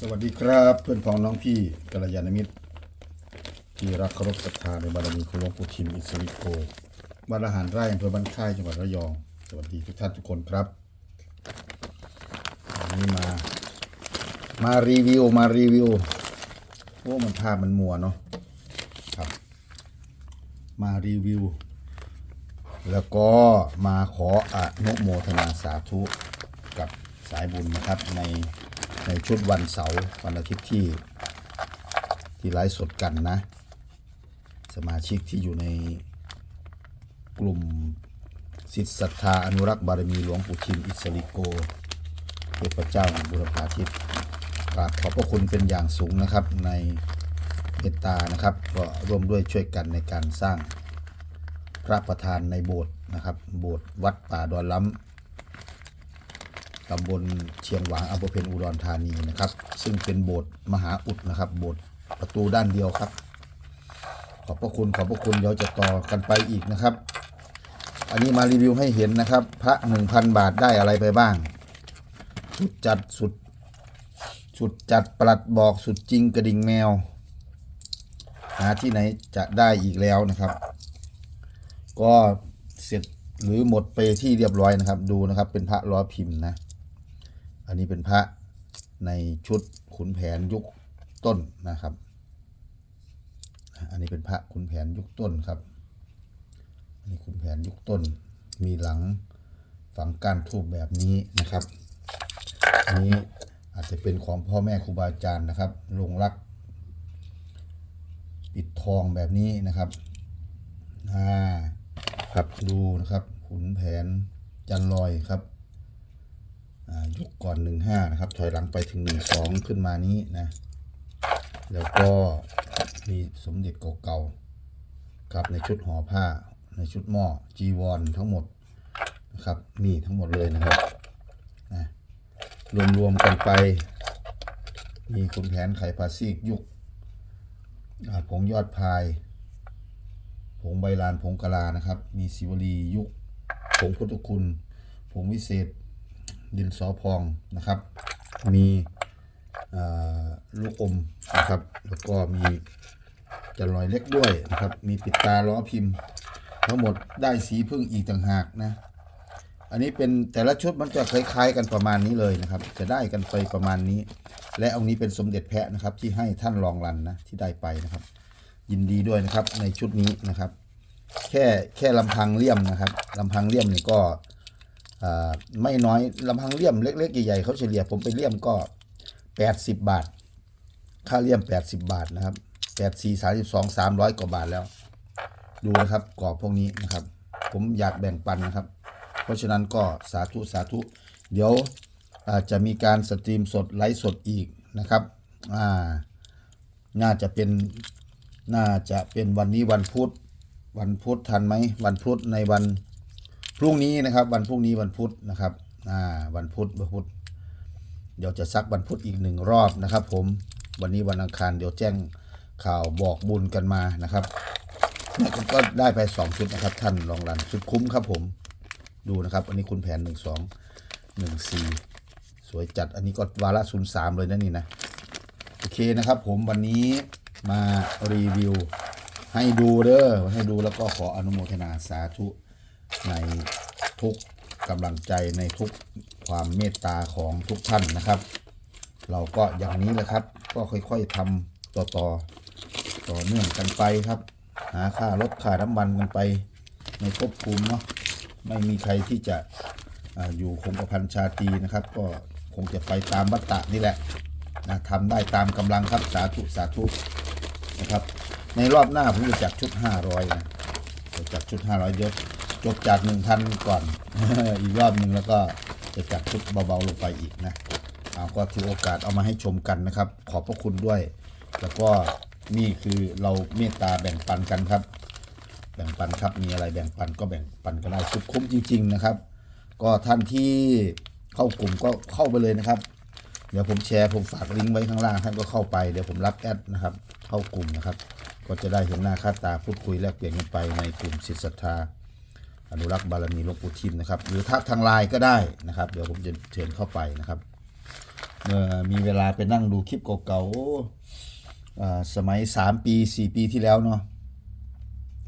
สวัสดีครับเพื่อนพ้องน้องพี่กัลยาณมิตร ที่รักเคารพศรัทธาในบารมีของหลวงปู่ทิมอิสริโกบ้านอาหารไร่อำเภอบ้านค่ายจังหวัดระยอง สวัสดีทุกท่านทุกคนครับวันนี้มา มารีวิวมารีวิวโอ้มันภาพมันมัวเนาะครับ มารีวิว แล้วก็มาขออนุโมทนาสาธุกับสายบุญนะครับใน ในชุดวันเสาร์วันอาทิตย์ที่ ที่ไลฟ์สดกันนะ สมาชิกที่อยู่ในกลุ่มสิทธิศรัทธาอนุรักษ์บารมีหลวงปู่ทิมอิสริโกเทพเจ้าบุรพาทิตย์กราบขอบพระคุณเป็นอย่างสูงนะครับในเมตตานะครับก็ร่วมด้วยช่วยกันในการสร้างพระประธานในโบสถ์นะครับ โบสถ์วัดป่าดอนล้ำ ตำบลเชียงหวางอำเภอเพญอุดรธานีนะครับ ซึ่งเป็นโบสถ์มหาอุดนะครับ โบสถ์ประตูด้านเดียวครับ ขอบพระคุณขอบพระคุณเดี๋ยวจะต่อกันไปอีกนะครับ อันนี้มารีวิวให้เห็นนะครับ พระหนึ่งพันบาทได้อะไรไปบ้าง สุดจัดสุด สุดจัดปลัดบอกสุดจริงกระดิ่งแมว หาที่ไหนจะได้อีกแล้วนะครับ ก็เสร็จหรือหมดไปที่เรียบร้อยนะครับ ดูนะครับเป็นพระล้อพิมพ์นะ อันนี้เป็นพระในชุดขุนแผนยุคต้นนะครับ อันนี้เป็นพระขุนแผนยุคต้นครับ อันนี้ขุนแผนยุคต้น มีหลังฝังก้านทูบแบบนี้นะครับ อันนี้อาจจะเป็นของพ่อแม่ครูบาอาจารย์นะครับ ลงรัก ปิดทองแบบนี้นะครับอ่าครับดูนะครับขุนแผนจันลอยครับ ยุคก่อนหนึ่งห้านะครับ ถอยหลังไปถึงหนึ่งสองขึ้นมานี้นะ แล้วก็มีสมเด็จเก่าๆครับในชุดห่อผ้า ในชุดหม้อจีวรทั้งหมดนะครับมีทั้งหมดเลยนะครับนะรวมๆกันไป มีขุนแผนไขภาซีกยุคผงยอดพายผงใบลานผงกะลานะครับ มีศิวลียุคผงพุทธคุณผงวิเศษ ดินสอพองนะครับ มีลูกอมนะครับ แล้วก็มีจะลอยเล็กด้วยนะครับ มีปิดตาล้อพิมพ์ ทั้งหมดได้สีพึ่งอีกต่างหากนะอันนี้เป็นแต่ละชุดมันจะคล้ายๆ กันประมาณนี้เลยนะครับ จะได้กันไปประมาณนี้ และองค์นี้เป็นสมเด็จแพะนะครับ ที่ให้ท่านรองรันนะที่ได้ไปนะครับ ยินดีด้วยนะครับในชุดนี้นะครับ แค่แค่ลำพังเลี่ยมนะครับลำพังเลี่ยมนี่ก็ ไม่น้อยลำพังเลี่ยมเล็กๆใหญ่ๆเขาเฉลี่ยผมไปเลี่ยมก็ 80 บาท ค่าเลี่ยม 80 บาทนะครับ 8 4 32 300 กว่าบาทแล้ว ดูนะครับกรอบพวกนี้นะครับ ผมอยากแบ่งปันนะครับ เพราะฉะนั้นก็สาธุสาธุ เดี๋ยวอาจจะมีการสตรีมสดไลฟ์สดอีกนะครับน่าจะเป็นน่าจะเป็นวันนี้วันพุธวันพุธทันไหมวันพุธในวัน พรุ่งนี้นะครับ วันพรุ่งนี้วันพุธนะครับอ่าวันพุธวันพุธเดี๋ยวจะซักวันพุธอีกหนึ่งรอบนะครับ ผมวันนี้วันอังคารเดี๋ยวแจ้งข่าวบอกบุญกันมานะครับเนี่ยก็ก็ได้ไปสองชุดนะครับ ท่านรองรันสุดคุ้มครับ ผมดูนะครับ อันนี้คุณแผนหนึ่งสองหนึ่งสี่สวยจัดอันนี้ก็วาระศูนย์สามเลยนะนี่นะโอเคนะครับ ผมวันนี้มารีวิวให้ดูเด้อให้ดูแล้วก็ขออนุโมทนาสาธุ ในทุกกำลังใจในทุกความเมตตาของทุกท่านนะครับ เราก็อย่างนี้แหละครับ ก็ค่อยๆทำต่อต่อต่อเนื่องกันไปครับ หาค่ารถค่าน้ำมันกันไปในภพภูมิเนาะไม่มีใครที่จะออยู่คงกระพันชาตีนะครับ ก็คงจะไปตามวัตตะนี่แหละนะทำได้ตามกำลังครับสาธุสาธุนะครับ ในรอบหน้าผมจะจัดชุด 500นะจะจัดชุด 500เดี๋ยว จบจาก1,000ก่อน อีกรอบหนึ่งแล้วก็จะจัดชุดเบาๆลงไปอีกนะเอาก็ถือโอกาสเอามาให้ชมกันนะครับ ขอบพระคุณด้วย แล้วก็นี่คือเราเมตตาแบ่งปันกันครับ แบ่งปันครับมีอะไรแบ่งปันก็แบ่งปันก็ได้สุดคุ้มจริง ๆนะครับ ก็ท่านที่เข้ากลุ่มก็เข้าไปเลยนะครับ เดี๋ยวผมแชร์ผมฝากลิงก์ไว้ข้างล่างท่านก็เข้าไปเดี๋ยวผมรับแอดนะครับ เข้ากลุ่มนะครับ ก็จะได้เห็นหน้าค่าตาพูดคุยแลกเปลี่ยนกันไปในกลุ่มศิษย์ศรัทธา อนุรักษ์บารมีหลวงปู่ทิมนะครับ หรือทักทางไลน์ก็ได้นะครับ เดี๋ยวผมจะเชิญเข้าไปนะครับเมื่อมีเวลาไปนั่งดูคลิปเก่าๆสมัยสามปีสี่ปีที่แล้วเนาะ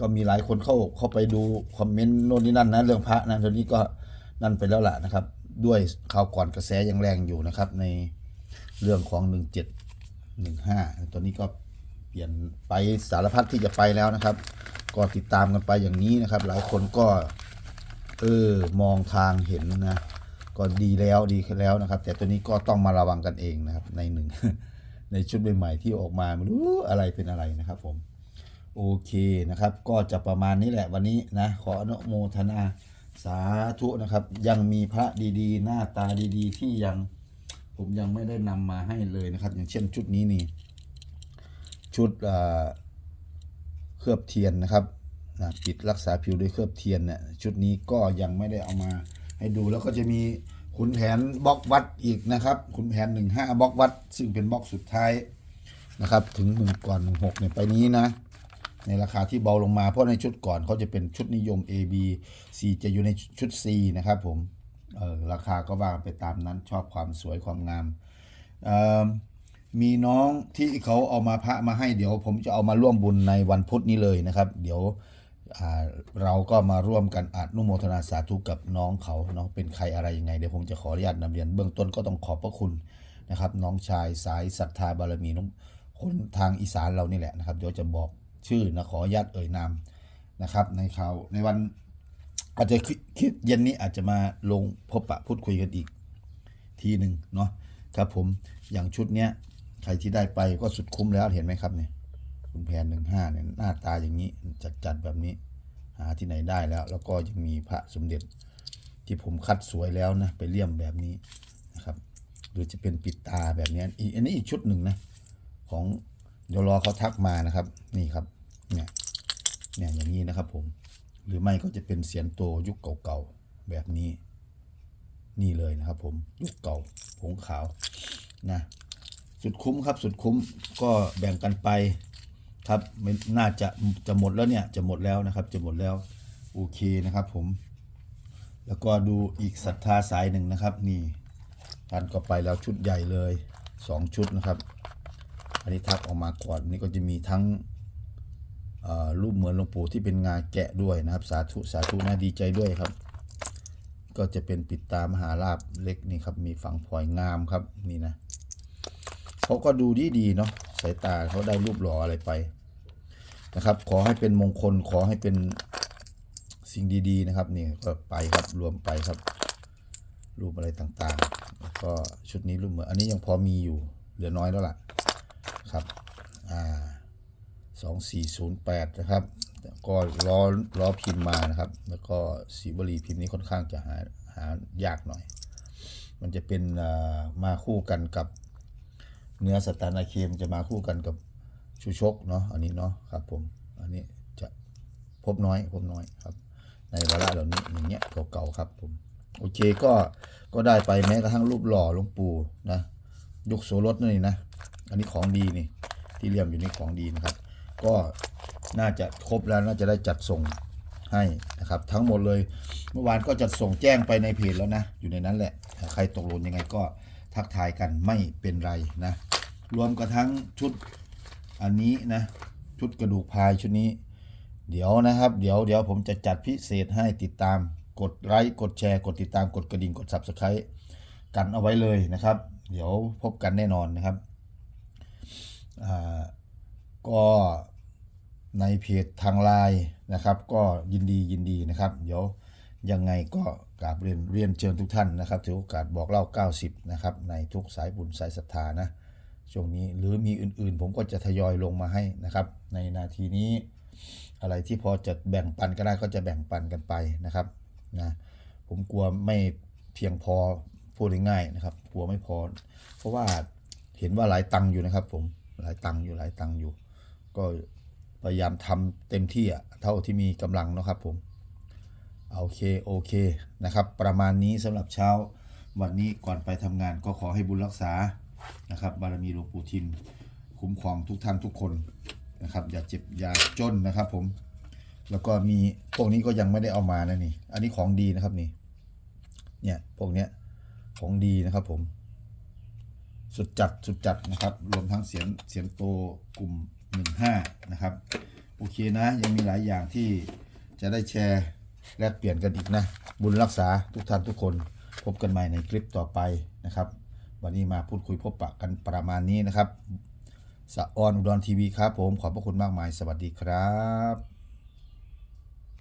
ก็มีหลายคนเข้าเข้าไปดูคอมเมนต์โน่นนี่นั่นนะเรื่องพระนะตอนนี้ก็นั่นไปแล้วล่ะนะครับ ด้วยข่าวก่อนกระแสยังแรงอยู่นะครับ ในเรื่องของหนึ่งเจ็ดหนึ่งห้าตอนนี้ก็เปลี่ยนไปสารพัดที่จะไปแล้วนะครับ ก็ติดตามกันไปอย่างนี้นะครับ หลายคนก็เออมองทางเห็นนะก็ดีแล้วดีแล้วนะครับ แต่ตัวนี้ก็ต้องมาระวังกันเองนะครับ ในหนึ่งในชุดใหม่ๆที่ออกมาไม่รู้อะไรเป็นอะไรนะครับ ผม โอเคนะครับ ก็จะประมาณนี้แหละวันนี้นะขออนุโมทนาสาธุนะครับ ยังมีพระดีๆ หน้าตาดีๆ ที่ยังผมยังไม่ได้นำมาให้เลยนะครับ อย่างเช่นชุดนี้นี่ ชุดอ่า เคลือบเทียนนะครับนะปิดรักษาผิวด้วยเคลือบเทียนเนี่ยชุดนี้ก็ยังไม่ได้เอามาให้ดูแล้วก็จะมีขุนแผนบล็อกวัดอีกนะครับขุนแผนหนึ่งห้าบล็อกวัด ซึ่งเป็นบล็อกสุดท้ายนะครับ ถึงหนึ่งก่อนหนึ่งหกเนี่ยไปนี้นะ ในราคาที่เบาลงมาเพราะในชุดก่อนเขาจะเป็นชุดนิยม A B C จะอยู่ในชุด C นะครับผมเออราคาก็ว่าไปตามนั้นชอบความสวยความงามเอ่อ มีน้องที่เขาเอามาพระมาให้เดี๋ยว ผมจะเอามาร่วมบุญในวันพุธนี้เลยนะครับ เดี๋ยวเราก็มาร่วมกันอนุโมทนาสาธุกับน้องเขาเนาะเป็นใครอะไรยังไงเดี๋ยวผมจะขออนุญาตนำเรียนเบื้องต้นก็ต้องขอบพระคุณนะครับ น้องชายสายศรัทธาบารมีน้องคนทางอีสานเรานี่แหละนะครับเดี๋ยวจะบอกชื่อนะขออนุญาตเอ่ยนามนะครับในข่าวในวันอาจจะคิดเย็นนี้อาจจะมาลงพบปะพูดคุยกันอีกทีหนึ่งเนาะครับผมอย่างชุดเนี้ย ใครที่ได้ไปก็สุดคุ้มแล้วเห็นไหมครับเนี่ยคุณแพนหนึ่งห้าเนี่ยหน้าตาอย่างนี้จัดจัดๆแบบนี้ หาที่ไหนได้แล้ว แล้วก็ยังมีพระสมเด็จที่ผมคัดสวยแล้วนะไปเลี่ยมแบบนี้นะครับหรือจะเป็นปิดตาแบบนี้อีกอันนี้อีกชุดหนึ่งนะของเดี๋ยวรอเขาทักมานะครับนี่ครับเนี่ยเนี่ยอย่างนี้นะครับผมหรือไม่ก็จะเป็นเสียนโตยุคเก่าๆแบบนี้ นี่เลยนะครับผมยุคเก่าผงขาวนะ สุดคุ้มครับ สุดคุ้มก็แบ่งกันไปครับน่าจะจะหมดแล้วเนี่ยจะหมดแล้วนะครับ จะหมดแล้วโอเคนะครับผม แล้วก็ดูอีกศรัทธาสายหนึ่งนะครับนี่ท่านก็ไปแล้วชุดใหญ่เลยสองชุดนะครับ อันนี้ทักออกมาก่อนนี่ก็จะมีทั้งรูปเหมือนหลวงปู่ที่เป็นงาแกะด้วยนะครับ สาธุสาธุนะดีใจด้วยครับ ก็จะเป็นปิดตามหาลาบเล็กนี่ครับมีฝังพลอยงามครับนี่นะ เขาก็ดูดีดีๆเนาะสายตาเขาได้รูปหล่ออะไรไปนะครับ ขอให้เป็นมงคลขอให้เป็นสิ่งดี ๆ นะครับ นี่ก็ไปครับรวมไปครับ รูปอะไรต่างๆแล้วก็ชุดนี้รูปเหมือนอันนี้ยังพอมีอยู่เหลือน้อยแล้วล่ะครับอ่าสองสี่ศูนย์แปดนะครับก็ล้อล้อพิมพ์มานะครับ แล้วก็สีบรีพิมพ์นี้ค่อนข้างจะหาหายากหน่อย มันจะเป็นมาคู่กันกับ เนื้อสแตนนาเคมจะมาคู่กันกับชูชกเนาะอันนี้เนาะครับผมอันนี้จะพบน้อยพบน้อยครับ ในวาระเหล่านี้อย่างเงี้ยเก่าๆครับผมโอเคก็ก็ได้ไปแม้กระทั่งรูปหล่อหลวงปู่นะยุคโสรถนี่นะ อันนี้ของดีนี่ ที่เลี่ยมอยู่นี่ของดีนะครับ ก็น่าจะครบแล้วน่าจะได้จัดส่งให้นะครับ ทั้งหมดเลยเมื่อวานก็จัดส่งแจ้งไปในเพจแล้วนะ อยู่ในนั้นแหละถ้าใครตกหล่นยังไงก็ทักทายกันไม่เป็นไรนะ รวมกระทั่งชุดอันนี้นะ ชุดกระดูกพายชุดนี้ เดี๋ยวนะครับ เดี๋ยวเดี๋ยวผมจะจัดพิเศษให้ติดตามกดไลค์กดแชร์ กดติดตามกดกระดิ่งกด subscribe กันเอาไว้เลยนะครับ เดี๋ยวพบกันแน่นอนนะครับก็ในเพจทางไลน์นะครับ ก็ยินดียินดีนะครับ เดี๋ยวยังไงก็กราบเรียนเรียนเชิญทุกท่านนะครับถือโอกาสบอกเล่า 90 นะครับ ในทุกสายบุญสายศรัทธานะ ช่วงนี้หรือมีอื่นๆ ผมก็จะทยอยลงมาให้นะครับ ในนาทีนี้อะไรที่พอจะแบ่งปันก็ได้ก็จะแบ่งปันกันไปนะครับนะผมกลัวไม่เพียงพอพูดง่ายๆนะครับ กลัวไม่พอ เพราะว่าเห็นว่าหลายตังค์อยู่นะครับ ผมหลายตังค์อยู่หลายตังค์อยู่ ก็พยายามทำเต็มที่อะเท่าที่มีกำลังนะครับผมโอเคโอเคนะครับ ประมาณนี้สำหรับเช้า วันนี้ก่อนไปทำงานก็ขอให้บุญรักษา นะครับ บารมีหลวงปู่ทิมคุ้มครองทุกท่านทุกคนนะครับ อย่าเจ็บอย่าจนนะครับ ผม แล้วก็มีพวกนี้ก็ยังไม่ได้เอามานะนี่ อันนี้ของดีนะครับนี่ เนี่ยพวกเนี้ยของดีนะครับผมสุดจัดสุดจัดนะครับ รวมทั้งเสียงเสียงโตกลุ่ม 15 นะครับ โอเคนะ ยังมีหลายอย่างที่จะได้แชร์แลกเปลี่ยนกันอีกนะ บุญรักษาทุกท่านทุกคน พบกันใหม่ในคลิปต่อไปนะครับ วันนี้มาพูดคุยพบปะกันประมาณนี้นะครับสะออนอุดรทีวีครับผมขอบพระคุณมากมาย สวัสดีครับ